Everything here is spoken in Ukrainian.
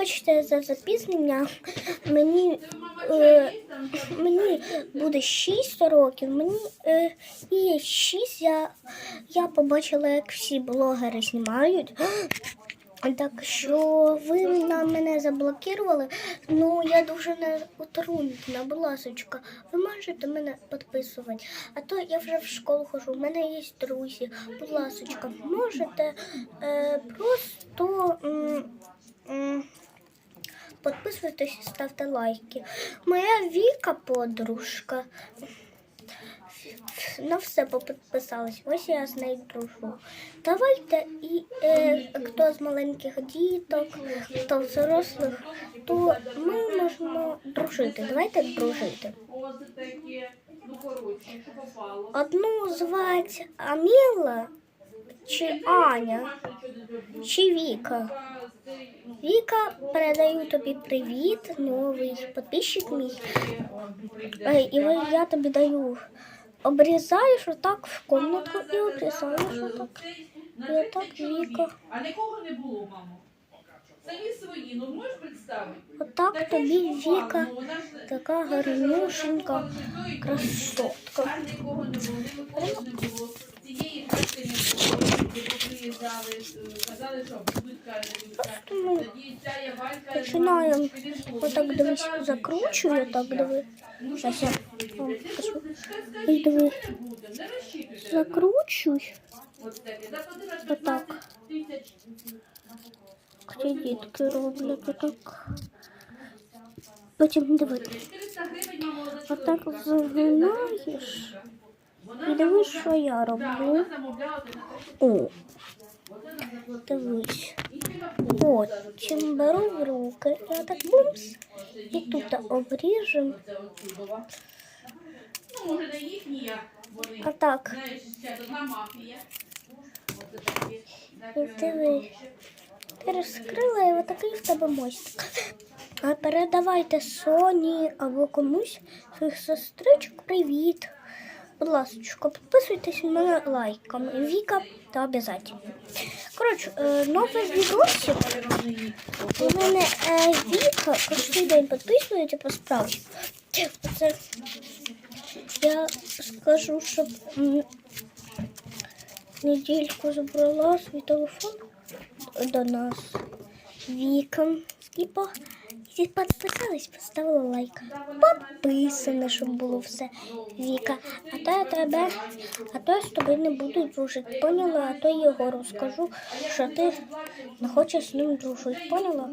Вибачте за запізнення. Мені, е, мені буде 6 років. Мені е, і 6 я, я побачила, як всі блогери знімають. Так що ви на мене заблокували. Ну я дуже не утрудна, будь ласочка. Ви можете мене підписувати. А то я вже в школу хожу, в мене є друзі. Будь ласочка, можете е, просто підписуйтесь і ставте лайки. Моя Віка подружка. На все попідписалась. Ось я з нею дружу. Давайте і е, хто з маленьких діток, хто з дорослих, то ми можемо дружити. Давайте дружити. Ну. Одну звати Аміла чи Аня, чи Віка. Віка, передаю тобі привіт, новий підписчик мій. Е, І я тобі даю. Обрізаєш отак в комнатку і обрізаєш отак. І отак Віка. А нікого не було, мамо. Самі свої, ну можеш представити? Отак тобі Віка, така гарнюшенька, красотка. А нікого не було, не було. Цієї хати не було, приїжджали, е, казали, що будуть Валька... починаємо Отак дивись, закручую, так диви. Ну, Щас я вам покажу. Ну, Ось диви. Закручуй. Отак. 15 тисяч. Ці дітки роблять отак. Потім диви. 400 гривень мама за Отак загинаєш. І дивись, що я роблю. О. дивись. Телефон. Потім беру в руки. Я так бумс. І тут от вони. А так. І диви. Ти розкрила і отакий в тебе мостик. А передавайте Соні або комусь своїх сестричок привіт. Будь ласка, підписуйтесь на мене лайками. Віка та обов'язково. Коротше, е, новий відосик. У мене е, Віка кожен день підписується по справді. Це я скажу, щоб недільку забрала свій телефон до нас Віка. І по і підписались, поставили лайк. Підписане, щоб було все. Віка. А то я тебе, а то я з тобою не буду дружити. Поняла? А то Єгору скажу, що ти не хочеш з ним дружити. Поняла?